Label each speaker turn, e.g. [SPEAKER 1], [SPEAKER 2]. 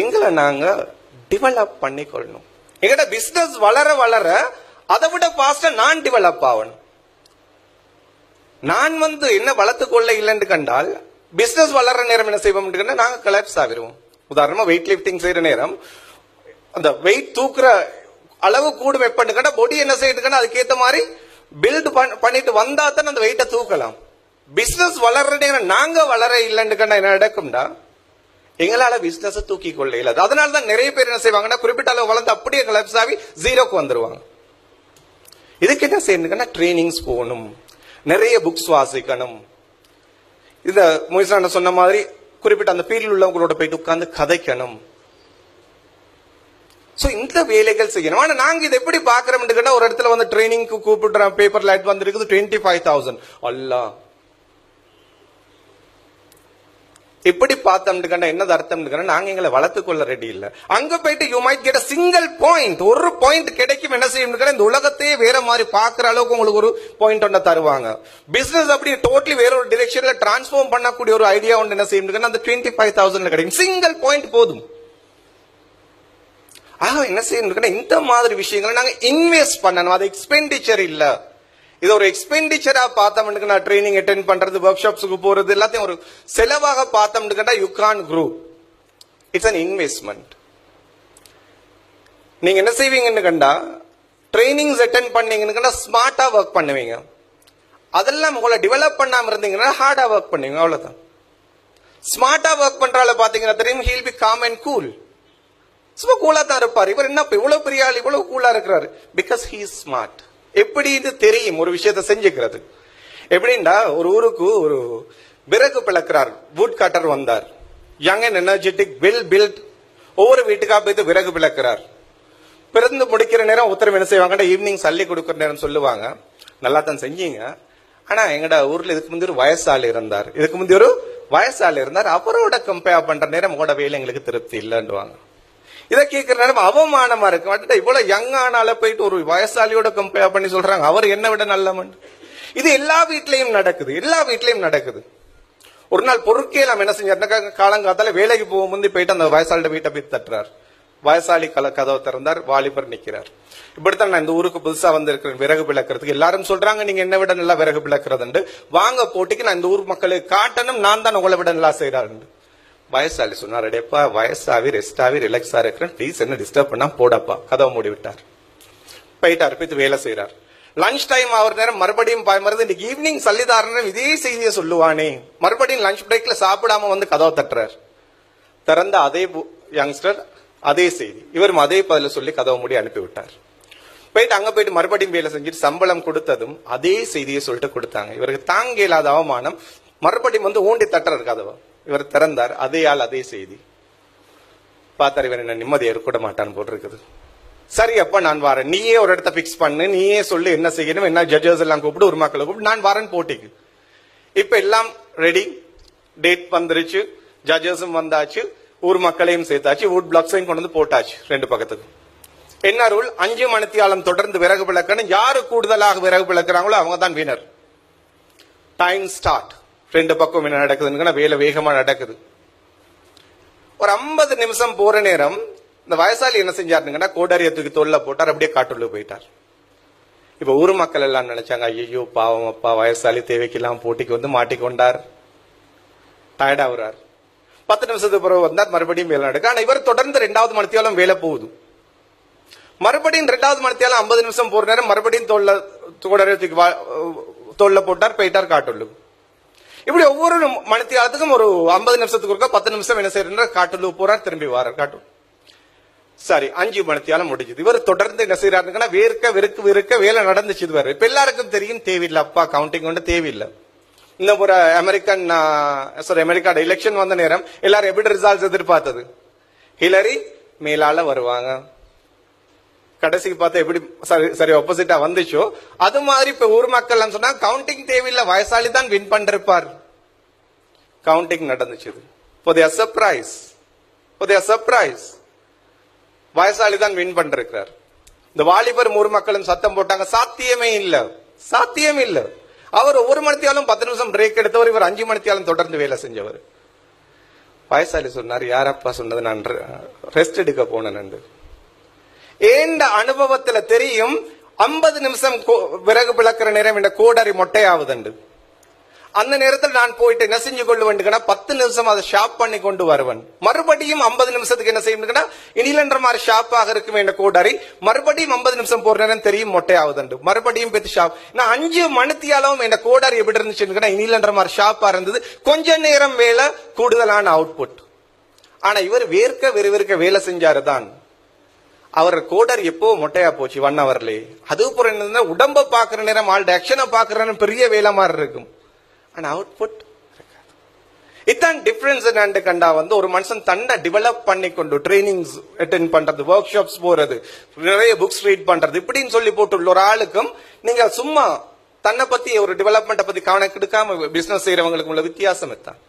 [SPEAKER 1] எங்களை நாங்க டிவலப் பண்ணிக்கொள்ளணும். எங்கட பிசினஸ் வளர வளர அதை விட பாஸ்டா நான் டிவலப் ஆகணும். நான் வந்து என்ன வளர்த்து கொள்ள இல்லைன்னு கண்டால் பிசினஸ் வளர்ற நேரம் என்ன செய்வோம் நாங்க கலாப்ஸ் ஆகிருவோம். உதாரணமா வெயிட் லிப்டிங் செய்யற நேரம் அந்த வெயிட் தூக்குற அளவு கூடும் எப்பன்னு கண்டா பொடி என்ன செய்யுதுன்னா அதுக்கேத்த மாதிரி பில்ட் பண்ணிட்டு வந்தா தான் அந்த வெயிட்டை தூக்கலாம். பிசினஸ் வளர்ற நேரம் நாங்க வளர இல்லைன்னு கண்டா என்ன நடக்கும்டா? எங்களால பிசினஸ் தூக்கி கொள்ள இல்லாது அதனால தான் நிறைய பேர் என்ன செய்வாங்கன்னா குறிப்பிட்ட அளவு வளர்ந்து அப்படியே கலாப்ஸ் ஆகி ஜீரோக்கு வந்துருவாங்க. இதுக்கு என்ன செய்யணுங்கன்னா ட்ரைனிங்ஸ் போகணும். நிறைய புக்ஸ் வாசிக்கணும். இந்த முயசான சொன்ன மாதிரி குறிப்பிட்ட அந்த ஃபீல்டில் உள்ளவங்களோட போயிட்டு உட்காந்து கதைக்கணும். ஸோ இந்த வேலைகள் செய்யணும். ஆனால் நாங்கள் இதை எப்படி பாக்குறோம்னு ஒரு இடத்துல வந்து ட்ரைனிங்க்கு கூப்பிடுறோம் பேப்பர்ல ஆட் வந்திருக்குது டுவெண்ட்டி ஃபைவ் தௌசண்ட் அல்லா எப்படி பார்த்தோம்னு கண்டா என்னது அர்த்தம்னு கண்டா நாங்க எங்களை வளர்த்துக்கொள்ள ரெடி இல்ல. அங்க போயிட்டு you might get single point ஒரு பாயிண்ட் கிடைக்கும் என்ன செய்யும் கண்டா இந்த உலகத்தையே வேற மாதிரி பாக்குற அளவுக்கு உங்களுக்கு ஒரு பாயிண்ட் ஒன்று தருவாங்க. பிசினஸ் அப்படி டோட்டலி வேற ஒரு டிரெக்ஷன்ல டிரான்ஸ்ஃபார்ம் பண்ணக்கூடிய ஒரு ஐடியா ஒன்று என்ன செய்யும் கண்டா அந்த டுவெண்ட்டி ஃபைவ் தௌசண்ட்ல கிடைக்கும். சிங்கிள் பாயிண்ட் போதும். ஆக என்ன செய்யணும் இந்த மாதிரி விஷயங்களை நாங்க இன்வெஸ்ட் பண்ணணும். அது எக்ஸ்பெண்டிச்சர் இல்லை. இது ஒரு எக்ஸ்பெண்டிச்சரா பார்த்தோம்னு நான் ட்ரைனிங் அட்டென்ட் பண்றது ஒர்க் ஷாப்ஸுக்கு போறது எல்லாத்தையும் ஒரு செலவாக பார்த்தோம்னு you can grew it's an investment நீங்க என்ன செய்வீங்கன்னு கண்டா ட்ரைனிங்ஸ் அட்டென்ட் பண்ணீங்கன்னு கண்டா ஸ்மார்ட்டா ஒர்க் பண்ணுவீங்க. அதெல்லாம் உங்களை டெவலப் பண்ணாம இருந்தீங்கன்னா ஹார்டா ஒர்க் பண்ணுவீங்க. அவ்வளவுதான். ஸ்மார்ட்டா ஒர்க் பண்றால பாத்தீங்கன்னா தெரியும் he'll be calm and cool சும்மா கூலா தான் இருப்பார். இவர் என்ன இவ்வளவு பெரிய ஆள் இவ்வளவு கூலா இருக்கிறாரு. பிகாஸ் ஹீ ஸ்மார்ட் எப்படி இது தெரியும் ஒரு விஷயத்த செஞ்சுக்கிறது எப்படின்னா ஒரு ஊருக்கு ஒரு விறகு பிளக்கிறார் வூட் கட்டர் வந்தார். Young and energetic well built ஒவ்வொரு வீட்டுக்கா போயிட்டு விறகு பிளக்கிறார். பிறந்து முடிக்கிற நேரம் உத்தரவு என்ன செய்வாங்கன்னா ஈவினிங் சல்லி கொடுக்குற நேரம் சொல்லுவாங்க. நல்லா தான் செஞ்சீங்க. ஆனா எங்கட ஊர்ல இதுக்கு முந்தி ஒரு வயசாளி இருந்தார். இதுக்கு முந்தி ஒரு வயசாளி இருந்தார். அவரோட கம்பேர் பண்ற நேரம் உங்களோட வேலை எங்களுக்கு திருப்தி இல்லைன்னுவாங்க. இதை கேட்கிற நேரம் அவமானமா இருக்கு. மட்டும் இவ்வளவு யங் ஆனால போயிட்டு ஒரு வயசாலியோட கம்பேர் பண்ணி சொல்றாங்க. அவர் என்ன விட நல்லவன் இது எல்லா வீட்லயும் நடக்குது. எல்லா வீட்லயும் நடக்குது. ஒரு நாள் பொருட்கே நம்ம என்ன செஞ்சார் காலங்காத்தால வேலைக்கு போகும்போது போயிட்டு அந்த வயசாளிட வீட்டை போய் தட்டுறாரு. வயசாளி கல கதவை திறந்தார் வாலிபர் நிக்கிறார். இப்படித்தான் நான் இந்த ஊருக்கு புதுசா வந்திருக்கிறேன் விறகு பிளக்கிறதுக்கு. எல்லாரும் சொல்றாங்க நீங்க என்ன விட நல்லா விறகு பிளக்கிறதுண்டு. வாங்க போட்டிக்கு நான் இந்த ஊர் மக்களுக்கு காட்டணும். நான் தான் உங்களை விட நல்லா செய்யறாரு வயசாளி சொன்னார் அடேப்பா வயசாவி ரெஸ்ட் ஆகி ரிலாக்ஸா இருக்கிறேன். ப்ளீஸ் என்ன டிஸ்டர்ப் பண்ணா போடப்பா. கதவை மூடி விட்டார். போயிட்டார் போய் வேலை செய்யறார் லஞ்ச் டைம் ஆகிற நேரம் மறுபடியும் மருந்து இன்னைக்கு ஈவினிங் சல்லிதாரன் இதே செய்தியை சொல்லுவானே. மறுபடியும் லஞ்ச் பிரேக்ல சாப்பிடாம வந்து கதவை தட்டுறார். திறந்த அதே யங்ஸ்டர் அதே செய்தி. இவரும் அதே பதில சொல்லி கதவை மூடி அனுப்பிவிட்டார் போயிட்டு அங்க போயிட்டு மறுபடியும் வேலை செஞ்சுட்டு சம்பளம் கொடுத்ததும் அதே செய்தியை சொல்லிட்டு கொடுத்தாங்க. இவருக்கு தாங்க இல்லாத அவமானம். மறுபடியும் வந்து ஊண்டி தட்டுறாரு கதவை. இவர் திறந்தார். அதே ஆள் அதே செய்தி. பார்த்தார் இவர் என்ன நிம்மதியை இருக்க மாட்டான்னு போட்டிருக்குது சரி அப்ப நான் வரேன். நீயே ஒரு இடத்த பிக்ஸ் பண்ணு. நீயே சொல்லு என்ன செய்யணும் என்ன ஜட்ஜஸ் எல்லாம் கூப்பிட்டு ஒரு மக்களை கூப்பிட்டு நான் வரேன் போட்டிக்கு. இப்ப எல்லாம் ரெடி டேட் வந்துருச்சு. ஜட்ஜஸும் வந்தாச்சு. ஊர் மக்களையும் சேர்த்தாச்சு. வுட் பிளாக்ஸையும் கொண்டு வந்து போட்டாச்சு ரெண்டு பக்கத்துக்கு என்ன ரூல் அஞ்சு மணித்தியாலம் தொடர்ந்து விறகு விளக்கணும் யாரு கூடுதலாக விறகு விளக்குறாங்களோ அவங்க தான் வினர் டைம் ஸ்டார்ட் ரெண்டு பக்கம் என்ன நடக்குதுன்னு வேலை வேகமா நடக்குது. ஒரு ஐம்பது நிமிஷம் போற நேரம் இந்த வயசாளி என்ன செஞ்சாருங்கன்னா கோடாரிய தூக்கி தோல்ல போட்டார் அப்படியே காட்டுள்ள போயிட்டார். இப்ப ஊர் மக்கள் எல்லாம் நினைச்சாங்க ஐயோ பாவம் அப்பா வயசாளி தேவைக்கெல்லாம் போட்டிக்கு வந்து மாட்டிக்கொண்டார். டயர்ட் ஆகுறார். பத்து நிமிஷத்துக்கு பிறகு வந்தார் மறுபடியும் வேலை நடக்கு ஆனா இவர் தொடர்ந்து ரெண்டாவது மணித்தியாலும் வேலை போகுது. மறுபடியும் ரெண்டாவது மணித்தியாலும் ஐம்பது நிமிஷம் போற நேரம் மறுபடியும் தோல்ல கோடாரிய தூக்கி தோல்ல போட்டார் போயிட்டார் காட்டுள்ளு இப்படி ஒவ்வொரு மணித்தியாலத்துக்கும் ஒரு ஐம்பது நிமிஷத்துக்கு ஒருக்கா பத்து நிமிஷம் என்ன செய்யற காட்டுல போறார் திரும்பி வாரார். காட்டு சரி அஞ்சு மணித்தியாலம் முடிஞ்சது. இவர் தொடர்ந்து என்ன செய்யறாருன்னா வேர்க்க வெறுக்க வெறுக்க வேலை நடந்துச்சு இது இப்ப எல்லாருக்கும் தெரியும் தேவையில்லை. அப்பா கவுண்டிங் ஒன்று தேவையில்லை. இந்த ஒரு அமெரிக்கன் சாரி அமெரிக்காட எலெக்ஷன் வந்த நேரம் எல்லாரும் எப்படி ரிசல்ட்ஸ் எதிர்பார்த்தது? ஹிலரி மேலால வருவாங்க. கடைசிக்கு பார்த்தா எப்படி சரி சரி ஆப்போசிட்டா வந்துச்சோ அது மாதிரி இப்ப ஊர் மக்கள் சொன்னா கவுண்டிங் தேவையில்லை வயசாளி தான் வின் பண்ணிருப்பார். கவுண்டிங் நடந்துச்சு புதிய சர்ப்ரைஸ் சர்ப்ரைஸ் வயசாளி தான் வின் பண்ணிருக்கிறார். இந்த வாலிபர் ஊர் மக்களும் சத்தம் போட்டாங்க சாத்தியமே இல்ல சாத்தியம் இல்ல. அவர் ஒரு மணித்தியாலும் பத்து நிமிஷம் பிரேக் எடுத்தவர் இவர் அஞ்சு மணித்தியாலும் தொடர்ந்து வேலை செஞ்சவர். வயசாளி சொன்னார் யாரப்பா சொன்னது? நான் ரெஸ்ட் எடுக்க போனேன் ஏண்ட அனுபவத்துல தெரியும்? ஐம்பது நிமிஷம் கோ- விறகு பிளக்கிற நேரம் இந்த கோடரி மொட்டையாவதுண்டு. அந்த நேரத்தில் நான் போயிட்டு என்ன செஞ்சு கொள்ள வேண்டுங்கன்னா பத்து நிமிஷம் அதை ஷாப் பண்ணி கொண்டு வருவன். மறுபடியும் ஐம்பது நிமிஷத்துக்கு என்ன செய்யணும்னா இனிலன்ற மாதிரி ஷாப்பாக இருக்கும் என்ற கோடாரி மறுபடியும் ஐம்பது நிமிஷம் போற நேரம் தெரியும் மொட்டையாவதுண்டு. மறுபடியும் பெத்து ஷாப் நான் அஞ்சு மணித்தியாலும் என் கோடாரி எப்படி இருந்துச்சுன்னா இனிலன்ற மாதிரி ஷாப்பா இருந்தது. கொஞ்ச நேரம் வேலை கூடுதலான அவுட்புட் ஆனா இவர் வேர்க்க விறுவிற்க வேலை செஞ்சாரு தான் அவர் கோடர் எப்போ மொட்டையா போச்சு ஒன் ஹவர்லயே அது போற என்னன்னா உடம்ப பாக்குற நேரம் ஆள் ஆக்ஷனை பாக்குற நேரம் பெரிய வேலை மாதிரி இருக்கும். ஆனா அவுட்புட் இதான் டிஃபரன்ஸ் நான் கண்டா வந்து ஒரு மனுஷன் தன்னை டெவலப் பண்ணி கொண்டு ட்ரைனிங்ஸ் அட்டென்ட் பண்றது ஒர்க் ஷாப்ஸ் போறது நிறைய புக்ஸ் ரீட் பண்றது இப்படின்னு சொல்லி போட்டுள்ள ஒரு ஆளுக்கும் நீங்க சும்மா தன்னை பத்தி ஒரு டெவலப்மெண்ட்டை பத்தி கவனம் எடுக்காம பிசினஸ் செய்யறவங்களுக்கு உள்ள வித்தியாசம் தான்